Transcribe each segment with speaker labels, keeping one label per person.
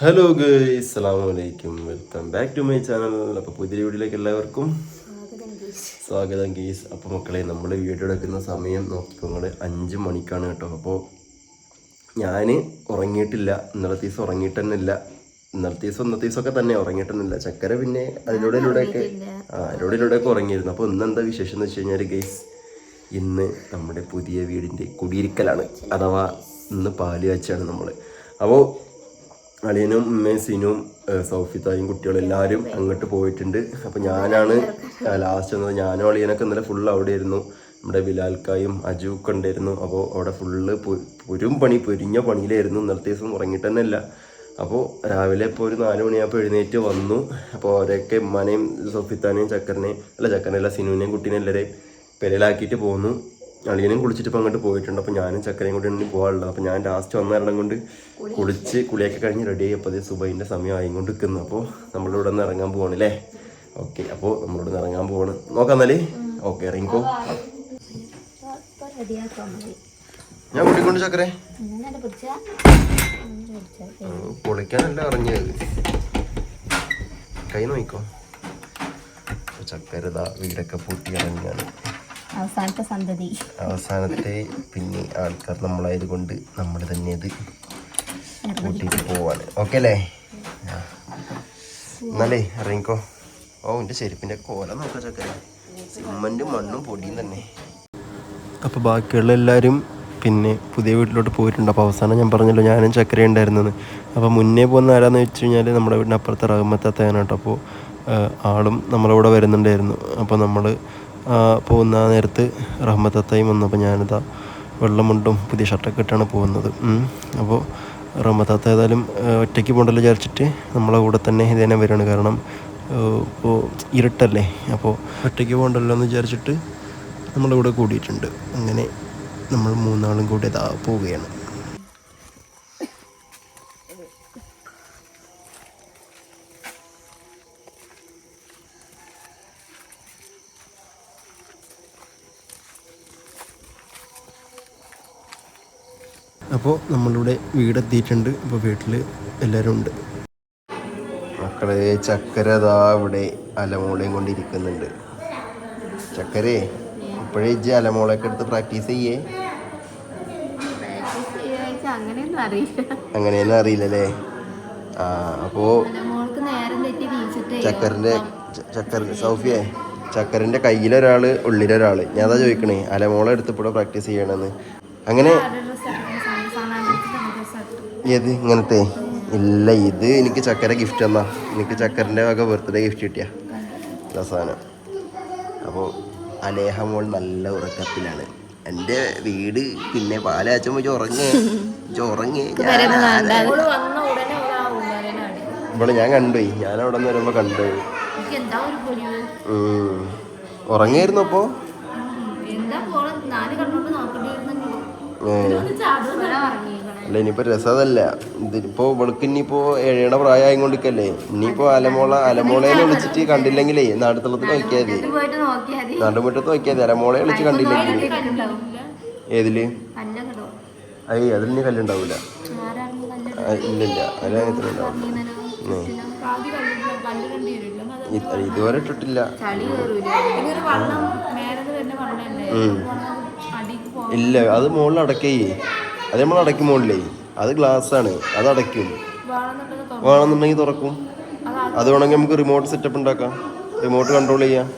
Speaker 1: Hello guys അസ്സലാമു അലൈക്കും welcome back to my channel അപ്പോൾ പുതിയ വീഡിയോയിലേക്ക് എല്ലാവർക്കും സ്വാഗതം ഗീസ് അപ്പോൾ മക്കളെ നമ്മൾ വീഡിയോ എടുക്കുന്ന സമയം നോക്കിക്കോങ്ങൾ അഞ്ച് മണിക്കാണ് കേട്ടോ. അപ്പോൾ ഞാൻ ഉറങ്ങിയിട്ടില്ല. ഇന്നലത്തെ ദിവസം ഉറങ്ങിയിട്ട് തന്നെ ഇല്ല ഇന്നലത്തെ ദിവസം ഇന്നത്തെ ദിവസമൊക്കെ തന്നെ ഉറങ്ങിയിട്ടൊന്നുമില്ല. ചക്കര പിന്നെ അതിലൂടെ ഇതിലൂടെയൊക്കെ ആ അതിലൂടെ ഉറങ്ങിയിരുന്നു. അപ്പോൾ ഇന്ന് എന്താ വിശേഷം എന്ന് വെച്ച് കഴിഞ്ഞാൽ ഗൈസ് ഇന്ന് നമ്മുടെ പുതിയ വീടിന്റെ കുടിയിരിക്കലാണ്. അഥവാ ഇന്ന് പാൽ കാച്ചാണ് നമ്മൾ അപ്പോൾ അളിയനും ഉമ്മയും സിനും സൗഫിത്തായും കുട്ടികളും എല്ലാവരും അങ്ങോട്ട് പോയിട്ടുണ്ട്. അപ്പം ഞാനാണ് ലാസ്റ്റ് വന്നത്. ഞാനും അളിയനൊക്കെ ഇന്നലെ ഫുൾ അവിടെ ആയിരുന്നു നമ്മുടെ ബിലാൽക്കായും അജു ഒക്കെ ഉണ്ടായിരുന്നു. അപ്പോൾ അവിടെ ഫുള്ള് പൊരും പണി പൊരിഞ്ഞ പണിയിലായിരുന്നു. ഇന്നലത്തെ ദിവസം ഉറങ്ങിയിട്ട് തന്നെ ഇല്ല. അപ്പോൾ രാവിലെ ഇപ്പോൾ ഒരു നാല് മണിയാകുമ്പോൾ എഴുന്നേറ്റ് വന്നു. അപ്പോൾ അവരൊക്കെ ഉമ്മാനെയും സൊഫിത്താനെയും ചക്കറിനെയും അല്ല ചക്കരനെയല്ല സിനുവിനെയും കുട്ടീനെ എല്ലാവരെയും പെരലാക്കിയിട്ട് പോന്നു. അളിയനും കുളിച്ചിട്ട് ഇപ്പം അങ്ങോട്ട് പോയിട്ടുണ്ട്. അപ്പോൾ ഞാനും ചക്കരയും കൂടി ഒന്നും പോകാനുള്ളത്. അപ്പോൾ ഞാൻ ലാസ്റ്റ് വന്ന കാരണം കൊണ്ട് കുളിച്ച് കുളിയൊക്കെ കഴിഞ്ഞ് റെഡി ആയപ്പോൾ അതേ സുബൈന്റെ സമയം ആയിക്കൊണ്ട് നിൽക്കുന്നു അപ്പോൾ നമ്മളിവിടെ നിന്ന് ഇറങ്ങാൻ പോവാണ് അല്ലേ ഓക്കെ. അപ്പോൾ നമ്മളിവിടെ നിന്ന് ഇറങ്ങാൻ പോകണം നോക്കാം എന്നാലേ. ഓക്കെ ഇറങ്ങിക്കോ. ഞാൻ കൂട്ടിക്കൊണ്ട് ചക്കരെ. കുളിക്കാനല്ല പൊളിക്കാനല്ല ഇറങ്ങിയത്. കൈ നോക്കോ ചക്കരതാ ചക്കര വീടൊക്കെ പൂട്ടി ഇറങ്ങിയാണ്
Speaker 2: അവസാനത്തെ സന്തതി.
Speaker 1: അവസാനത്തെ പിന്നെ ആൾക്കാർ നമ്മളായത് കൊണ്ട് നമ്മൾ തന്നെ ഇത് കൂട്ടിയിട്ട് പോവാണ്. ഓക്കെ അല്ലേ. എന്നാലേ ഇറങ്ങിക്കോ. ഓ എന്റെ ചെരുപ്പിന്റെ കോല നോക്കാം ചക്കര മണ്ണും പൊടിയും തന്നെ. അപ്പോൾ ബാക്കിയുള്ള എല്ലാവരും പിന്നെ പുതിയ വീട്ടിലോട്ട് പോയിട്ടുണ്ട്. അപ്പോൾ അവസാനം ഞാൻ പറഞ്ഞല്ലോ ഞാനും ചക്കര ഉണ്ടായിരുന്നെന്ന് അപ്പോൾ മുന്നേ പോകുന്ന ആരാന്ന് വെച്ച് കഴിഞ്ഞാൽ നമ്മുടെ വീടിന്റെ അപ്പുറത്തെ റഹ്മത്ത് കേട്ടോ. അപ്പോൾ ആളും നമ്മളവിടെ വരുന്നുണ്ടായിരുന്നു. അപ്പോൾ നമ്മൾ പോകുന്ന ആ നേരത്ത് റഹ്മത്താത്തയും വന്നപ്പോൾ ഞാനിതാ വെള്ളമുണ്ടും പുതിയ ഷർട്ടൊക്കെ ഇട്ടാണ് പോകുന്നത്. അപ്പോൾ റഹ്മത്താത്ത ഏതായാലും ഒറ്റയ്ക്ക് പോകണ്ടല്ലോ വിചാരിച്ചിട്ട് നമ്മളെ കൂടെ തന്നെ ഇതേനെ വരികയാണ്. കാരണം ഇപ്പോൾ ഇരുട്ടല്ലേ? അപ്പോൾ ഒറ്റയ്ക്ക് പോകണ്ടല്ലോ എന്ന് വിചാരിച്ചിട്ട് നമ്മളിവിടെ കൂടിയിട്ടുണ്ട്. അങ്ങനെ നമ്മൾ മൂന്നാളും കൂടി ഇതാ പോവുകയാണ്. അപ്പോൾ നമ്മളിവിടെ വീടെത്തിയിട്ടുണ്ട്. അപ്പോൾ വീട്ടിൽ എല്ലാവരും ഉണ്ട്. മക്കളെ ചക്കര അതാ ഇവിടെ അലമോളയും കൊണ്ടിരിക്കുന്നുണ്ട്. ചക്കരേ ഇപ്പോഴേ ഇജ്ജ് അലമോളൊക്കെ എടുത്ത് പ്രാക്ടീസ് ചെയ്യേ.
Speaker 2: അങ്ങനെയൊന്നും അറിയില്ല.
Speaker 1: അങ്ങനെയൊന്നും അറിയില്ലല്ലേ? ആ
Speaker 2: അപ്പോ
Speaker 1: ചക്കറിന്റെ ചക്കര സൗഫിയെ ചക്കറിന്റെ കയ്യിലൊരാൾ ഉള്ളിലൊരാൾ. ഞാൻ അതാ ചോദിക്കണേ അലമോളെ എടുത്ത് ഇപ്പോൾ പ്രാക്ടീസ് ചെയ്യണമെന്ന് അങ്ങനെ ഏത് ഇങ്ങനത്തെ? ഇല്ല ഇത് എനിക്ക് ചക്കര ഗിഫ്റ്റ് തന്നാ എനിക്ക് ചക്കരന്റെ വക ബർത്ത്ഡേ ഗിഫ്റ്റ് കിട്ടിയ. സാധനം. അപ്പോൾ അലേഹ മോൾ നല്ല ഉറക്കത്തിലാണ്. എന്റെ വീട് പിന്നെ പാലാച്ചമ്മ വെച്ച് ഉറങ്ങേ.
Speaker 2: ഉറങ്ങി.
Speaker 1: ഇവിടെ ഞാൻ കണ്ടുപോയി ഞാൻ അവിടെ നിന്ന് വരുമ്പോൾ കണ്ടുപോയി
Speaker 2: എനിക്ക് അപ്പോ?
Speaker 1: ഏ. അല്ല ഇനിയിപ്പോൾ രസതല്ല. ഇതിപ്പോൾ ഇവൾക്ക് ഇനിയിപ്പോൾ ഏഴയുടെ പ്രായമായിക്കൊണ്ടിരിക്കല്ലേ? ഇനിയിപ്പോൾ അലമോള അലമോളേനെ വിളിച്ചിട്ട് കണ്ടില്ലെങ്കിലേ നാട്ടുത്തളത്ത് നോക്കിയാൽ മതി
Speaker 2: പോയിട്ട് നോക്കിയാൽ മതി
Speaker 1: അലമോളെ വിളിച്ച് കണ്ടില്ലെങ്കിൽ
Speaker 2: ഏതിൽ?
Speaker 1: അയ്യ അതിൽ ഇനി കല്ലുണ്ടാവില്ല ഇല്ലില്ല. ഇത് ഇതുവരെ ഇട്ടിട്ടില്ല. ഇല്ല അത് മുകളിൽ അടക്കേ അത് നമ്മൾ അടയ്ക്കും മുകളിലേ അത് ഗ്ലാസ്സാണ്. ആണ് അത് അടയ്ക്കും.
Speaker 2: വേണമെന്നുണ്ടെങ്കിൽ
Speaker 1: തുറക്കും. അത് വേണമെങ്കിൽ നമുക്ക് റിമോട്ട് സെറ്റപ്പ് ഉണ്ടാക്കാം. റിമോട്ട് കൺട്രോൾ ചെയ്യാം.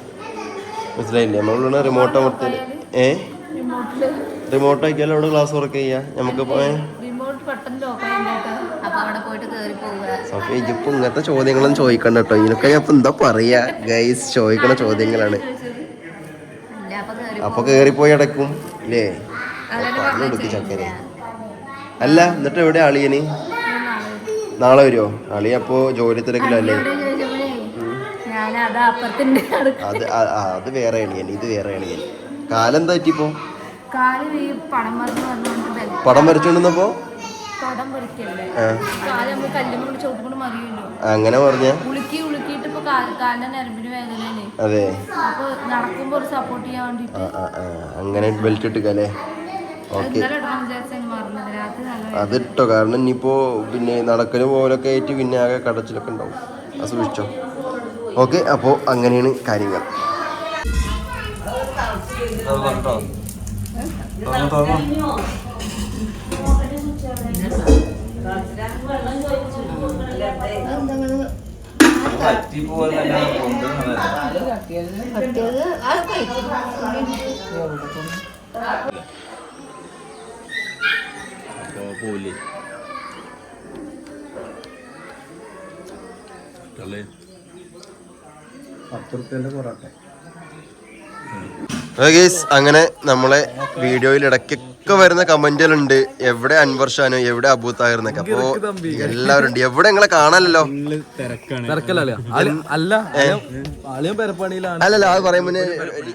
Speaker 1: മനസ്സിലായില്ലേ? നമ്മളിവിടെ റിമോട്ട് അമർത്തി ഏ? റിമോട്ട് ആക്കിയാലും അവിടെ ഗ്ലാസ് വർക്ക് ചെയ്യാം. നമുക്ക് ഏ?
Speaker 2: റിമോട്ട് പെട്ടെന്ന് ലോക്ക് ചെയ്യാൻ അപ്പൊ അവിടെ പോയിട്ട് കയറി പോവുക.
Speaker 1: സോഫി ഇപ്പൊ ഇങ്ങനത്തെ ചോദ്യങ്ങളും ചോദിക്കണ്ട കേട്ടോ. ഇതിനൊക്കെ ഞാൻ ഇപ്പൊ എന്താ പറയാ? ഗൈസ് ചോദിക്കണ ചോദ്യങ്ങളാണ്.
Speaker 2: അല്ല അപ്പൊ
Speaker 1: അപ്പൊ കേറിപ്പോയി അടക്കും ഇല്ലേ? പറഞ്ഞു കൊടുക്കും ചക്കര. അല്ല എന്നിട്ട് എവിടെ അളിയന്? നാളെ വരുമോ അളി അപ്പോ ജോലി തിരക്കിലല്ലേ
Speaker 2: അതാ
Speaker 1: അത് വേറെ അളിയൻ ഇത് വേറെ അളിയൻ.
Speaker 2: കാലം തെറ്റിപ്പോ പടം
Speaker 1: വരച്ചോണ്ടിന്നപ്പോ വരച്ചോണ്ടിരുന്നപ്പോ അങ്ങനെ പറഞ്ഞ അതെ. അങ്ങനെ ബെൽറ്റ് ഇട്ടുക്കല്ലേ ഓക്കെ. അതിട്ടോ കാരണം ഇനിയിപ്പോ പിന്നെ നടക്കൽ പോലൊക്കെ ആയിട്ട് പിന്നെ ആകെ കടച്ചിലൊക്കെ ഉണ്ടാവും. അത് സൂക്ഷിച്ചോ ഓക്കെ അപ്പോൾ അങ്ങനെയാണ് കാര്യങ്ങൾ.
Speaker 2: പറ്റിയത്
Speaker 3: പൊറോട്ട.
Speaker 1: ഗേസ് അങ്ങനെ നമ്മളെ വീഡിയോയിൽ ഇടയ്ക്കൊക്കെ വരുന്ന കമന്റുകളുണ്ട് എവിടെ അൻവർ ഷാനു എവിടെ അബൂ താഹിർ എന്നൊക്കെ. അപ്പോ എല്ലാവരും ഉണ്ട്. എവിടെ നിങ്ങളെ കാണാനല്ലോ? അല്ലല്ല അത് പറയുമ്പോ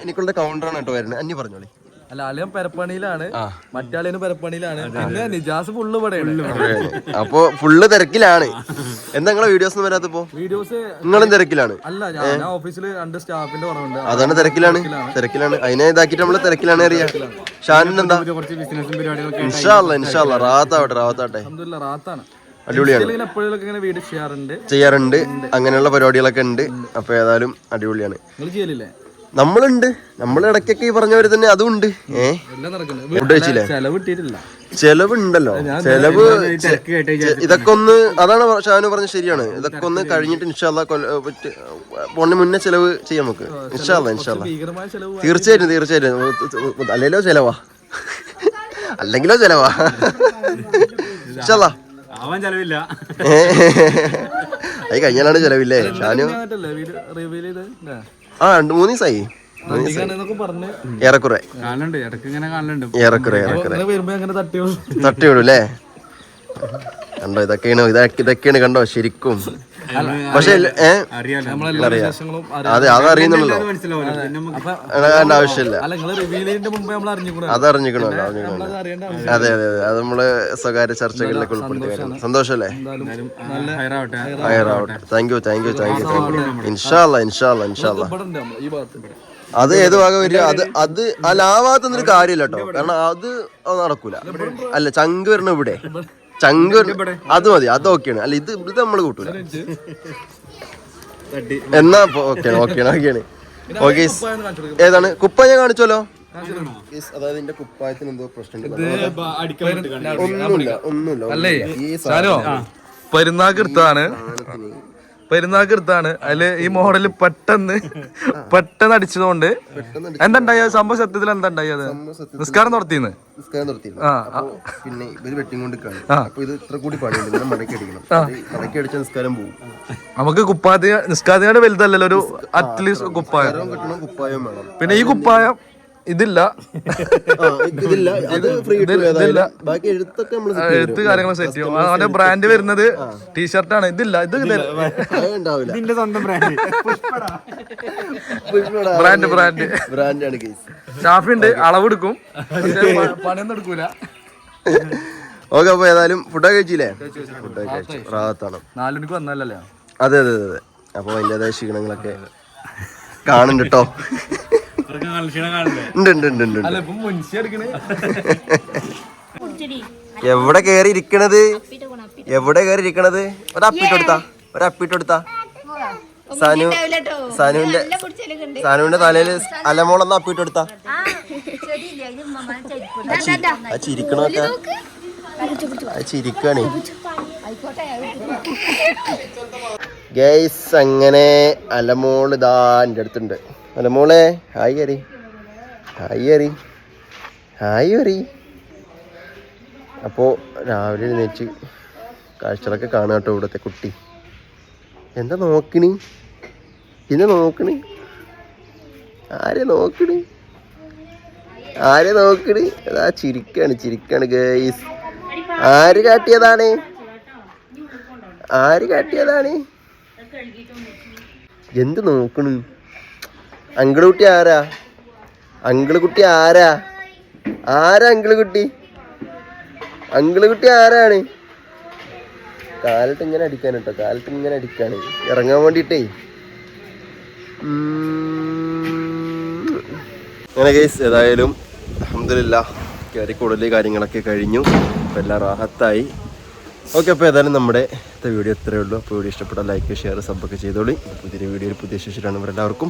Speaker 1: എനിക്കുള്ള കൗണ്ടറാണ് കേട്ടോ വരുന്നത്. അന്നി പറഞ്ഞോളി.
Speaker 3: അല്ല ആലയം പെരപ്പണിയിലാണ്. മറ്റാളിനും പെരപ്പണിയിലാണ്. പിന്നെ നിജാസ് ഫുള്ള് ഇവിടെയാണ്.
Speaker 1: അപ്പൊ ഫുള്ള് തിരക്കിലാണ്. എന്താ നിങ്ങളെ വീഡിയോസ് ഒന്നും വരാത്തപ്പോ?
Speaker 3: വീഡിയോസ്
Speaker 1: നിങ്ങളും തിരക്കിലാണ്.
Speaker 3: അല്ല ഞാൻ ഓഫീസിൽ രണ്ട് സ്റ്റാഫിന്റെ കുറവുണ്ട്.
Speaker 1: അതാണ് തിരക്കിലാണ്. തിരക്കിലാണ്. അതിനെ ഇതാക്കിട്ട് നമ്മൾ തിരക്കിലാണ് അറിയാം. ഷാനിന് എന്താ?
Speaker 3: കുറച്ച് ബിസിനസ്സും പരിപാടികളൊക്കെ
Speaker 1: ഇൻഷാല്ല ഇൻഷാല്ല റാത്താവട്ടെ റാത്താട്ടെ
Speaker 3: അൽഹംദുലില്ലാ റാത്താണ്.
Speaker 1: അടിപൊളിയാണ്.
Speaker 3: ഇങ്ങനെ എപ്പോഴൊക്കെ ഇങ്ങനെ വീഡിയോ ചെയ്യാറുണ്ട്.
Speaker 1: ചെയ്യാറുണ്ട്. അങ്ങനെയുള്ള പരിപാടികളൊക്കെ ഉണ്ട്. അപ്പൊ ഏതായാലും അടിപൊളിയാണ്.
Speaker 3: നിങ്ങൾ ചെയ്യലില്ലേ?
Speaker 1: നമ്മളുണ്ട്. നമ്മൾ ഇടയ്ക്കൊക്കെ ഈ പറഞ്ഞവര് തന്നെ അതും ഉണ്ട്.
Speaker 3: ഏഹ്
Speaker 1: ഫുഡ് കഴിച്ചില്ലേ ചെലവുണ്ടല്ലോ. ചെലവ് ഇതൊക്കെ ഒന്ന് അതാണ് ഷാനു പറഞ്ഞ ശരിയാണ്. ഇതൊക്കെ ഒന്ന് കഴിഞ്ഞിട്ട് ഇൻഷാല്ല പോണിന് മുന്നേ ചെലവ് ചെയ്യാം നമുക്ക്. ഇൻഷാല്ല ഇൻഷാല്ല തീർച്ചയായിട്ടും തീർച്ചയായിട്ടും. അല്ലെങ്കിലോ ചെലവാ? അല്ലെങ്കിലോ ചെലവാ? ഇൻഷാല്ല
Speaker 3: ആവാൻ ചെലവില്ല.
Speaker 1: അത് കഴിഞ്ഞാലാണ് ചെലവില്ലേ? ഷാനു? ആ രണ്ട് മൂന്ന് ദിവസമായി ഏറെക്കുറെ. ഏറെക്കുറെ ഏറെക്കുറെ. തട്ടിയോളൂ അല്ലേ കണ്ടോ ഇതൊക്കെയാണ് ഇതൊക്കെ ഇതൊക്കെയാണ് കണ്ടോ ശരിക്കും. പക്ഷെ. അതെ
Speaker 3: അപ്പൊ
Speaker 1: അറിയേണ്ട ആവശ്യമില്ല. അതറിഞ്ഞിക്കണല്ലോ അറിഞ്ഞിക്കണല്ലോ അതെ അതെ അതെ അത്. നമ്മൾ സ്വകാര്യ ചർച്ചകളിലേക്ക് ഉൾപ്പെടുത്തി സന്തോഷല്ലേ
Speaker 3: ഹയറാവട്ടെ
Speaker 1: thank you thank you thank you thank you ഇൻഷാല്ല ഇൻഷാല്ല ഇൻഷാല്ല അത് ഏത് ഭാഗം വരിക? അത് അത് ആ ഭാഗത്തൊന്നും കാര്യമില്ല കേട്ടോ. കാരണം അത് അത് നടക്കൂല. അല്ല ചങ്ക് വരണം ഇവിടെ ചങ്ക് അത് മതി അത് ഓക്കെയാണ് അല്ല ഇത് ഇത് നമ്മൾ കൂട്ടൂല. എന്നാ ഓക്കെയാണ് ഓക്കെയാണ് ഓക്കെയാണ് ഓക്കെ. ഏതാണ്? കുപ്പ ഞാൻ കാണിച്ചല്ലോ അതായത് എന്റെ കുപ്പായത്തിന് എന്തോ പ്രശ്നമുണ്ട്
Speaker 3: പെരുന്നാ-
Speaker 1: ഒന്നുമില്ല ഒന്നുമില്ല
Speaker 3: അല്ലേ?
Speaker 1: ഈ
Speaker 3: പെരുന്നാക്ക് എടുത്താണ് പെരുന്നാക്ക് എടുത്താണ് അതിൽ ഈ മോഡൽ പെട്ടെന്ന് പെട്ടെന്ന് അടിച്ചതുകൊണ്ട് എന്താ ഉണ്ടായ സംഭവ സത്യത്തിൽ എന്തുണ്ടായി അത്? നിസ്കാരം നടത്തിന്ന്?
Speaker 1: നിസ്കാരം നിർത്തിയില്ല
Speaker 3: ആ
Speaker 1: അപ്പൊ പിന്നെ ഇവർ വെട്ടിക്കൊണ്ട് കാണും അപ്പൊ ഇത് ഇത്ര കൂടി പണിയുണ്ട് ഇങ്ങനെ മടക്കി അടിക്കണം. ഈ മടക്കി അടിച്ച നിസ്കാരം പോകും
Speaker 3: നമുക്ക് കുപ്പാത്തി നിസ്കാരത്തിന്റെ വലുതല്ലല്ലോ ഒരു അറ്റ്ലീസ്റ്റ് കുപ്പായം.
Speaker 1: വേണം.
Speaker 3: പിന്നെ ഈ കുപ്പായം ഇതില്ല.
Speaker 1: ആ, ഇതില്ല. അത് ഫ്രീ ബാക്കി എഴുത്തൊക്കെ നമ്മൾ
Speaker 3: എഴുത്ത് കാര്യങ്ങൾ സെറ്റ് ചെയ്യും. അവന്റെ ബ്രാൻഡ് വരുന്നത് ടീഷർട്ടാണ് ഇതില്ല. ഇത്
Speaker 1: ഉണ്ടാവില്ല.
Speaker 4: ഇതിന്റെ സ്വന്തം ബ്രാൻഡ്
Speaker 3: ബ്രാൻഡ് ബ്രാൻഡ്
Speaker 1: ബ്രാൻഡാണ് കേസ്
Speaker 3: ഷാഫി ഉണ്ട്. അളവെടുക്കും. പണിയൊന്നും എടുക്കൂല.
Speaker 1: ഓക്കെ അപ്പൊ ഏതായാലും ഫുഡൊക്കെ കഴിച്ചില്ലേ? ഫുഡൊക്കെ കഴിച്ചു. റാഹത്താണ്.
Speaker 3: നാലു മണിക്ക് വന്നല്ലേ
Speaker 1: അതെ അതെ അതെ അതെ. അപ്പൊ അതിന്റെതായ ക്ഷീണങ്ങളൊക്കെ കാണുന്നുണ്ട് കേട്ടോ ഉണ്ട് ഉണ്ട് ഉണ്ട് ഉണ്ട് എവിടെ കേറി ഇരിക്കണത്? എവിടെ കേറി ഇരിക്കണത്? ഒരു അപ്പിട്ട് കൊടുത്താ ഒരു അപ്പിട്ട് കൊടുത്താ. സാനു സാനുവിന്റെ സാനുവിന്റെ തലയിൽ അലമോളൊന്ന് അപ്പിട്ട് കൊടുത്താ? ആ. ചിരിക്കണൊക്കെ ആ ചിരിക്കാണേ. ഗൈസ് അങ്ങനെ അലമോൾ ഇതാ എന്റെ അടുത്തുണ്ട്. അലമോളെ ഹായ് അരി. ഹായ് അരി. ഹായ് അരി. അപ്പോൾ രാവിലെ എഴുന്നേറ്റ് കാഴ്ചകളൊക്കെ കാണുക കേട്ടോ ഇവിടുത്തെ കുട്ടി. എന്താ നോക്കണി? പിന്നെ നോക്കണി? ആരെ നോക്കണി? ആരെ നോക്കണി? അതാ ചിരിക്കാണ് ചിരിക്കാണ് ഗേസ് ആര് കാട്ടിയതാണ്? ആര് കാട്ടിയതാണ്? എന്ത് നോക്കണു? അങ്കിൾ കുട്ടി ആരാ? അങ്കിൾ കുട്ടി ആരാ? ആരാ അങ്കിൾ കുട്ടി അങ്കിൾ കുട്ടി ആരാണ്? കാലിട്ട് ഇങ്ങനെ അടിക്കാൻ കേട്ടോ കാലിട്ട് ഇങ്ങനെ അടിക്കാണ്. ഇറങ്ങാൻ വേണ്ടിട്ടേ അങ്ങനെ കേസ് ഏതായാലും അഹമ്മദില്ല കൂടുതൽ കാര്യങ്ങളൊക്കെ കഴിഞ്ഞു. അപ്പോൾ എല്ലാം റാഹത്തായി. ഓക്കെ അപ്പോൾ ഏതായാലും നമ്മുടെ ഇന്നത്തെ വീഡിയോ ഇത്രയേ ഉള്ളൂ. അപ്പോൾ വീഡിയോ ഇഷ്ടപ്പെട്ടാൽ ലൈക്ക് ഷെയർ സബ്ബൊക്കെ ചെയ്തോളി. പുതിയൊരു വീഡിയോയിൽ പുതിയ ശേഷിയിലാണ് എല്ലാവർക്കും